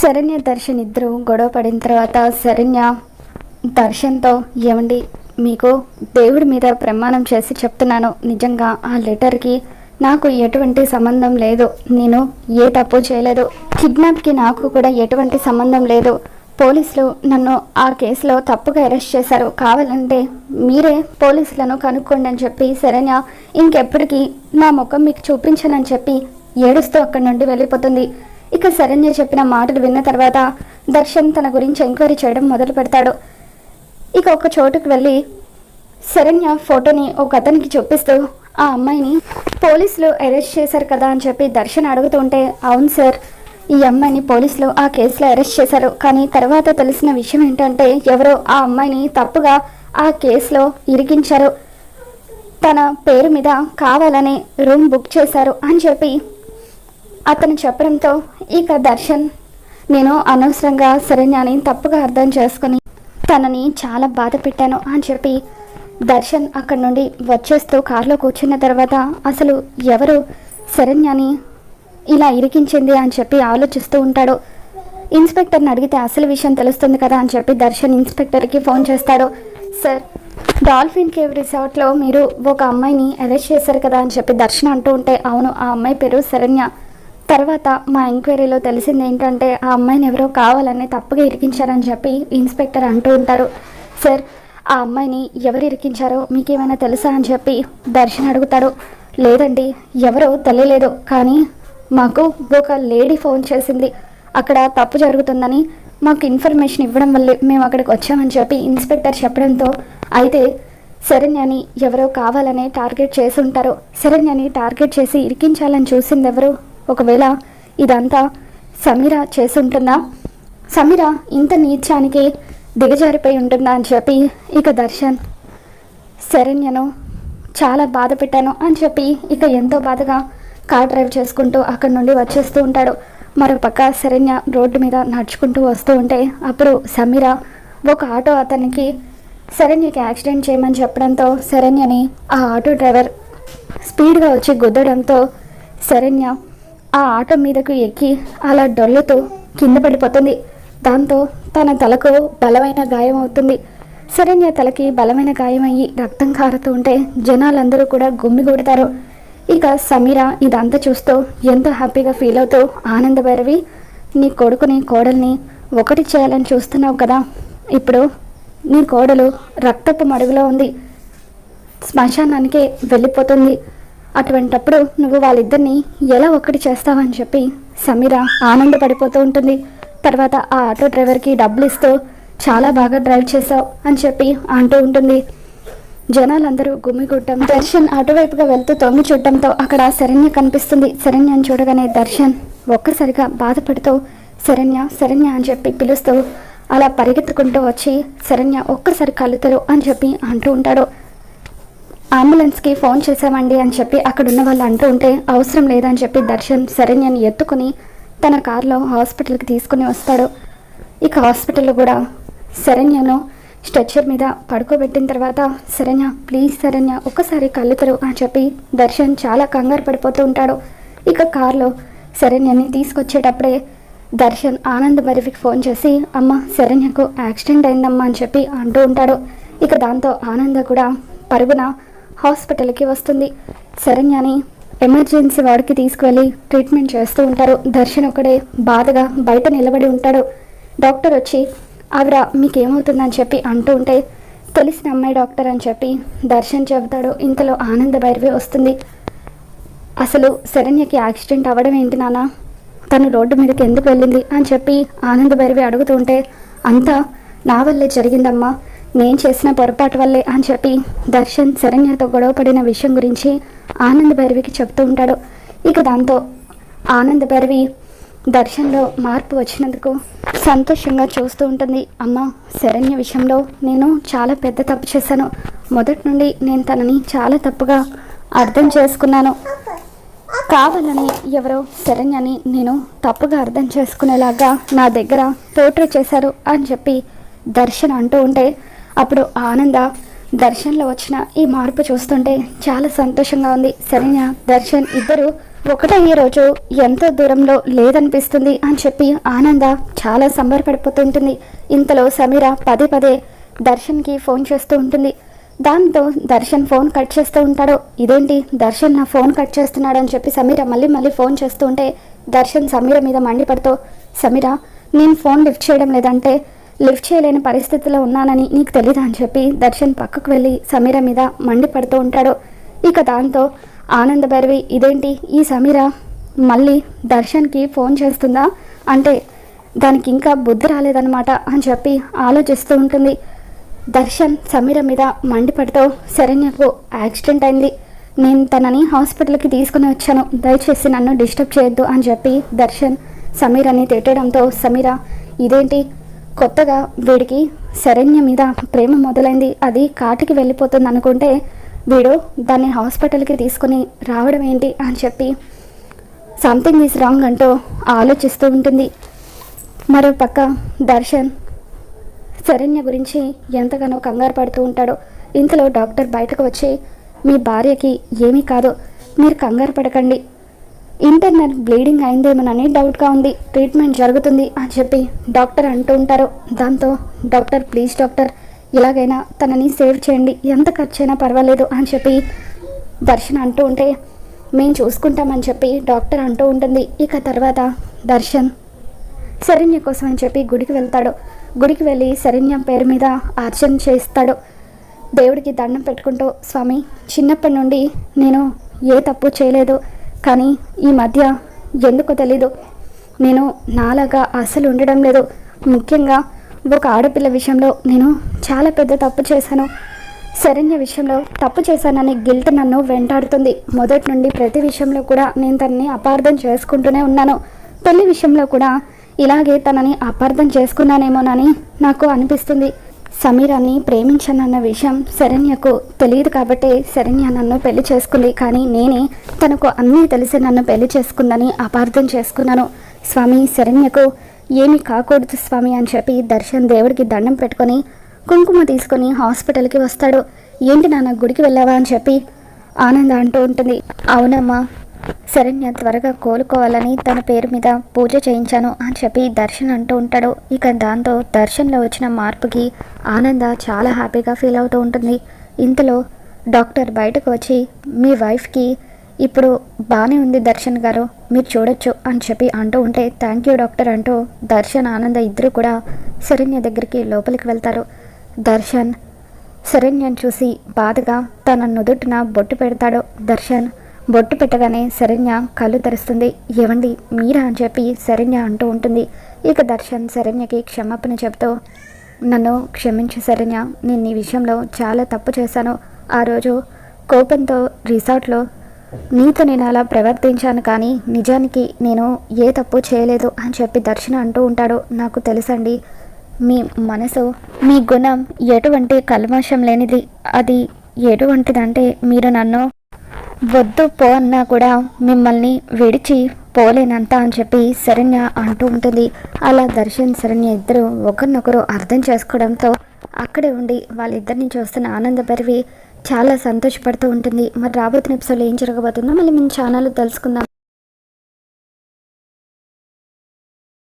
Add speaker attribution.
Speaker 1: శరణ్య దర్శన్ ఇద్దరు గొడవ పడిన తర్వాత శరణ్య దర్శన్తో ఏమండి మీకు దేవుడి మీద ప్రమాణం చేసి చెప్తున్నాను. నిజంగా ఆ లెటర్కి నాకు ఎటువంటి సంబంధం లేదు. నేను ఏ తప్పు చేయలేదు. కిడ్నాప్కి నాకు కూడా ఎటువంటి సంబంధం లేదు. పోలీసులు నన్ను ఆ కేసులో తప్పుగా అరెస్ట్ చేశారు. కావాలంటే మీరే పోలీసులను కనుక్కోండి అని చెప్పి శరణ్య ఇంకెప్పటికీ నా ముఖం మీకు చూపించనని చెప్పి ఏడుస్తూ అక్కడి నుండి వెళ్ళిపోతుంది. ఇక శరణ్య చెప్పిన మాటలు విన్న తర్వాత దర్శన్ తన గురించి ఎంక్వైరీ చేయడం మొదలు పెడతాడు. ఇక ఒక చోటుకు వెళ్ళి శరణ్య ఫోటోని ఒక అతనికి చూపిస్తూ ఆ అమ్మాయిని పోలీసులు అరెస్ట్ చేశారు కదా అని చెప్పి దర్శన్ అడుగుతుంటే అవును సార్ ఈ అమ్మాయిని పోలీసులు ఆ కేసులో అరెస్ట్ చేశారు. కానీ తర్వాత తెలిసిన విషయం ఏంటంటే ఎవరో ఆ అమ్మాయిని తప్పుగా ఆ కేసులో ఇరికించారు. తన పేరు మీద కావాలని రూమ్ బుక్ చేశారు అని చెప్పి అతను చెప్పడంతో ఇక దర్శన్ నేను అనవసరంగా శరణ్యాని తప్పుగా అర్థం చేసుకుని తనని చాలా బాధ పెట్టాను అని చెప్పి దర్శన్ అక్కడి నుండి వచ్చేస్తూ కారులో కూర్చున్న తర్వాత అసలు ఎవరు శరణ్యాని ఇలా ఇరికించింది అని చెప్పి ఆలోచిస్తూ ఉంటాడు. ఇన్స్పెక్టర్ని అడిగితే అసలు విషయం తెలుస్తుంది కదా అని చెప్పి దర్శన్ ఇన్స్పెక్టర్కి ఫోన్ చేస్తాడు. సార్ డాల్ఫిన్ కేవ్ రిసార్ట్లో మీరు ఒక అమ్మాయిని అరెస్ట్ చేశారు కదా అని చెప్పి దర్శన్ అంటూ ఉంటే అవును ఆ అమ్మాయి పేరు శరణ్య. తర్వాత మా ఎంక్వైరీలో తెలిసింది ఏంటంటే ఆ అమ్మాయిని ఎవరో కావాలని తప్పుగా ఇరికించారని చెప్పి ఇన్స్పెక్టర్ అంటూ ఉంటారు. సార్ ఆ అమ్మాయిని ఎవరు ఇరికించారో మీకేమైనా తెలుసా అని చెప్పి దర్శన్ అడుగుతాడు. లేదండి ఎవరో తెలియలేదు కానీ మాకు ఒక లేడీ ఫోన్ చేసింది. అక్కడ తప్పు జరుగుతుందని మాకు ఇన్ఫర్మేషన్ ఇవ్వడం వల్లే మేము అక్కడికి వచ్చామని చెప్పి ఇన్స్పెక్టర్ చెప్పడంతో అయితే శరణ్యని ఎవరో కావాలనే టార్గెట్ చేసి ఉంటారు. శరణ్యని టార్గెట్ చేసి ఇరికించాలని చూసింది ఎవరు? ఒకవేళ ఇదంతా సమీర చేసి సమీర ఇంత నీచానికి దిగజారిపోయి ఉంటుందా అని చెప్పి ఇక దర్శన్ శరణ్యను చాలా బాధ పెట్టాను అని చెప్పి ఇక ఎంతో బాధగా కార్ డ్రైవ్ చేసుకుంటూ అక్కడి నుండి వచ్చేస్తూ ఉంటాడు. మరోపక్క శరణ్య రోడ్డు మీద నడుచుకుంటూ వస్తూ ఉంటే అప్పుడు సమీర ఒక ఆటో అతనికి శరణ్యకి యాక్సిడెంట్ చేయమని చెప్పడంతో శరణ్యని ఆ ఆటో డ్రైవర్ స్పీడ్గా వచ్చి గుద్దడంతో శరణ్య ఆ ఆటో మీదకు ఎక్కి అలా డొల్లుతూ కింద పడిపోతుంది. దాంతో తన తలకు బలమైన గాయం అవుతుంది. శరణ్య తలకి బలమైన గాయమయ్యి రక్తం కారుతూ ఉంటే జనాలందరూ కూడా గుమ్మిగూడతారు ఇక సమీర ఇదంతా చూస్తూ ఎంతో హ్యాపీగా ఫీల్ అవుతూ ఆనందభైరవి నీ కొడుకుని కోడల్ని ఒకటి చేయాలని చూస్తున్నావు కదా. ఇప్పుడు నీ కోడలు రక్తపు మడుగులో ఉంది. శ్మశానానికే వెళ్ళిపోతుంది. అటువంటప్పుడు నువ్వు వాళ్ళిద్దరిని ఎలా ఒక్కటి చేస్తావని చెప్పి సమీర ఆనందపడిపోతూ ఉంటుంది. తర్వాత ఆ ఆటో డ్రైవర్కి డబ్బులు ఇస్తూ చాలా బాగా డ్రైవ్ చేసావు అని చెప్పి అంటూ ఉంటుంది. జనాలందరూ గుమ్మిగుట్టం దర్శన్ అటువైపుగా వెళ్తూ తొంగి చూడటంతో అక్కడ శరణ్య కనిపిస్తుంది. శరణ్యని చూడగానే దర్శన్ ఒక్కసారిగా బాధపడుతూ శరణ్య శరణ్య అని చెప్పి పిలుస్తూ అలా పరిగెత్తుకుంటూ వచ్చి శరణ్య ఒక్కసారి కలుతరు అని చెప్పి అంటూ ఉంటాడు. అంబులెన్స్కి ఫోన్ చేసామండి అని చెప్పి అక్కడున్న వాళ్ళు అంటూ ఉంటే అవసరం లేదని చెప్పి దర్శన్ శరణ్యని ఎత్తుకుని తన కారులో హాస్పిటల్కి తీసుకుని వస్తాడు. ఇక హాస్పిటల్లో కూడా శరణ్యను స్ట్రెచ్చర్ మీద పడుకోబెట్టిన తర్వాత శరణ్య ప్లీజ్ శరణ్య ఒక్కసారి కళ్ళు అని చెప్పి దర్శన్ చాలా కంగారు పడిపోతూ ఉంటాడు. ఇక కారులో శరణ్యని తీసుకొచ్చేటప్పుడే దర్శన్ ఆనంద్ భరివికి ఫోన్ చేసి అమ్మ శరణ్యకు యాక్సిడెంట్ అయిందమ్మా అని చెప్పి అంటూ ఉంటాడు. ఇక దాంతో ఆనంద కూడా పరుగున హాస్పిటల్కి వస్తుంది. శరణ్యని ఎమర్జెన్సీ వాడికి తీసుకువెళ్ళి ట్రీట్మెంట్ చేస్తూ ఉంటారు. దర్శన్ ఒకడే బాధగా బయట నిలబడి ఉంటాడు. డాక్టర్ వచ్చి ఆవిడ మీకేమవుతుందని చెప్పి అంటూ ఉంటే తెలిసిన అమ్మాయి డాక్టర్ అని చెప్పి దర్శన్ చెబుతాడు. ఇంతలో ఆనంద భైరవి వస్తుంది. అసలు శరణ్యకి యాక్సిడెంట్ అవ్వడం ఏంటి నాన్న? తను రోడ్డు మీదకి ఎందుకు వెళ్ళింది? అని చెప్పి ఆనంద భైరవి అడుగుతూ ఉంటే అంతా నా వల్లే జరిగిందమ్మా. నేను చేసిన పొరపాటు వల్లే అని చెప్పి దర్శన్ శరణ్యతో గొడవ పడిన విషయం గురించి ఆనంద భైరవికి చెప్తూ ఉంటాడు. ఇక దాంతో ఆనంద భైరవి దర్శన్లో మార్పు వచ్చినందుకు సంతోషంగా చూస్తూ ఉంటుంది. అమ్మ శరణ్య విషయంలో నేను చాలా పెద్ద తప్పు చేశాను. మొదటి నుండి నేను తనని చాలా తప్పుగా అర్థం చేసుకున్నాను. కావాలని ఎవరో శరణ్యని నేను తప్పుగా అర్థం చేసుకునేలాగా నా దగ్గర పోట్రే చేశారు అని చెప్పి దర్శన్ అంటూ ఉంటే అప్పుడు ఆనంద దర్శన్లో వచ్చిన ఈ మార్పు చూస్తుంటే చాలా సంతోషంగా ఉంది. సరైన? దర్శన్ ఇద్దరు ఒకటయ్యే రోజు ఎంతో దూరంలో లేదనిపిస్తుంది అని చెప్పి ఆనంద చాలా సంబరపడిపోతుంటుంది ఇంతలో సమీర పదే పదే దర్శన్కి ఫోన్ చేస్తూ ఉంటుంది. దాంతో దర్శన్ ఫోన్ కట్ చేస్తూ ఉంటాడు. ఇదేంటి? దర్శన్ నా ఫోన్ కట్ చేస్తున్నాడు అని చెప్పి సమీర మళ్ళీ మళ్ళీ ఫోన్ చేస్తూ ఉంటే దర్శన్ సమీర మీద మండిపడుతూ సమీర నేను ఫోన్ లిఫ్ట్ చేయడం లేదంటే లిఫ్ట్ చేయలేని పరిస్థితిలో ఉన్నానని నీకు తెలీదా అని చెప్పి దర్శన్ పక్కకు వెళ్ళి సమీర మీద మండిపడుతూ ఉంటాడు. ఇక దాంతో ఆనంద భైరవి ఇదేంటి ఈ సమీర? మళ్ళీ దర్శన్కి ఫోన్ చేస్తుందా? అంటే దానికి ఇంకా బుద్ధి రాలేదన్నమాట అని చెప్పి ఆలోచిస్తూ ఉంటుంది. దర్శన్ సమీర మీద మండిపడుతూ శరణ్యకు యాక్సిడెంట్ అయింది. నేను తనని హాస్పిటల్కి తీసుకుని వచ్చాను. దయచేసి నన్ను డిస్టర్బ్ చేయొద్దు అని చెప్పి దర్శన్ సమీరని తిట్టడంతో సమీర ఇదేంటి? కొత్తగా వీడికి శరణ్య మీద ప్రేమ మొదలైంది. అది కాటికి వెళ్ళిపోతుంది అనుకుంటే వీడు దాన్ని హాస్పిటల్కి తీసుకుని రావడం ఏంటి అని చెప్పి సంథింగ్ ఈజ్ రాంగ్ అంటూ ఆలోచిస్తూ ఉంటుంది. మరో పక్క దర్శన్ శరణ్య గురించి ఎంతగానో కంగారు పడుతూ ఉంటాడు. ఇంతలో డాక్టర్ బయటకు వచ్చి మీ భార్యకి ఏమీ కాదు మీరు కంగారు పడకండి. ఇంటర్నల్ బ్లీడింగ్ అయిందేమోనని డౌట్గా ఉంది. ట్రీట్మెంట్ జరుగుతుంది అని చెప్పి డాక్టర్ అంటూ ఉంటారు. దాంతో డాక్టర్ ప్లీజ్ డాక్టర్ ఎలాగైనా తనని సేవ్ చేయండి. ఎంత ఖర్చైనా పర్వాలేదు అని చెప్పి దర్శన్ అంటూ ఉంటే మేము చూసుకుంటామని చెప్పి డాక్టర్ అంటూ ఉంటుంది. ఇక తర్వాత దర్శన్ శరణ్య కోసం అని చెప్పి గుడికి వెళ్తాడు. గుడికి వెళ్ళి శరణ్య పేరు మీద అర్చన చేస్తాడు. దేవుడికి దండం పెట్టుకుంటూ స్వామి చిన్నప్పటి నుండి నేను ఏ తప్పు చేయలేదు. కానీ ఈ మధ్య ఎందుకో తెలీదు. నేను నాలాగా అస్సలు ఉండడం లేదు. ముఖ్యంగా ఒక ఆడపిల్ల విషయంలో నేను చాలా పెద్ద తప్పు చేశాను. శరణ్య విషయంలో తప్పు చేశానని గిల్ట్ నన్ను వెంటాడుతుంది. మొదటి నుండి ప్రతి విషయంలో కూడా నేను తనని అపార్థం చేసుకుంటూనే ఉన్నాను. పెళ్ళి విషయంలో కూడా ఇలాగే తనని అపార్థం చేసుకున్నానేమోనని నాకు అనిపిస్తుంది. సమీరాన్ని ప్రేమించానన్న విషయం శరణ్యకు తెలియదు కాబట్టే శరణ్య నన్ను పెళ్ళి చేసుకుంది. కానీ నేనే తనకు అన్నీ తెలిసి నన్ను పెళ్ళి చేసుకుందని అపార్థం చేసుకున్నాను. స్వామి శరణ్యకు ఏమి కాకూడదు స్వామి అని చెప్పి దర్శన్ దేవుడికి దండం పెట్టుకొని కుంకుమ తీసుకొని హాస్పిటల్కి వస్తాడు. ఏంటి నాన్న గుడికి వెళ్ళావా అని చెప్పి ఆనంద అంటూ ఉంటుంది. అవునమ్మా శరణ్య త్వరగా కోలుకోవాలని తన పేరు మీద పూజ చేయించాను అని చెప్పి దర్శన్ అంటూ ఉంటాడు. ఇక దాంతో దర్శన్లో వచ్చిన మార్పుకి ఆనంద చాలా హ్యాపీగా ఫీల్ అవుతూ ఉంటుంది. ఇంతలో డాక్టర్ బయటకు వచ్చి మీ వైఫ్కి ఇప్పుడు బాగానే ఉంది దర్శన్ గారు మీరు చూడొచ్చు అని చెప్పి అంటూ ఉంటే థ్యాంక్ యూ డాక్టర్ అంటూ దర్శన్ ఆనంద ఇద్దరు కూడా శరణ్య దగ్గరికి లోపలికి వెళ్తారు. దర్శన్ శరణ్యను చూసి బాధగా తన నుదుటిన బొట్టు పెడతాడు. దర్శన్ బొట్టు పెట్టగానే శరణ్య కళ్ళు తెరుస్తుంది. ఏవండి? మీరా? అని చెప్పి శరణ్య అంటూ ఉంటుంది. ఇక దర్శన్ శరణ్యకి క్షమాపణ చెబుతూ నన్ను క్షమించు శరణ్య. నేను నీ విషయంలో చాలా తప్పు చేశాను. ఆ రోజు కోపంతో రిసార్ట్లో నీతో నేను అలా ప్రవర్తించాను కానీ నిజానికి నేను ఏ తప్పు చేయలేదు అని చెప్పి దర్శన అంటూ ఉంటాడు. నాకు తెలుసండి మీ మనసు మీ గుణం ఎటువంటి కల్మషం లేనిది. అది ఎటువంటిదంటే మీరు నన్ను వద్దు పో అన్నా కూడా మిమ్మల్ని విడిచి పోలేనంత అని చెప్పి శరణ్య అంటూ ఉంటుంది. అలా దర్శన్ శరణ్య ఇద్దరు ఒకరినొకరు అర్థం చేసుకోవడంతో అక్కడే ఉండి వాళ్ళిద్దరిని చూస్తున్న ఆనంద పరివి చాలా సంతోషపడుతూ ఉంటుంది. మరి రాబోతున్న ఎపిసోడ్లో ఏం జరగబోతుందో మళ్ళీ మేము ఛానల్లో తెలుసుకుందాం.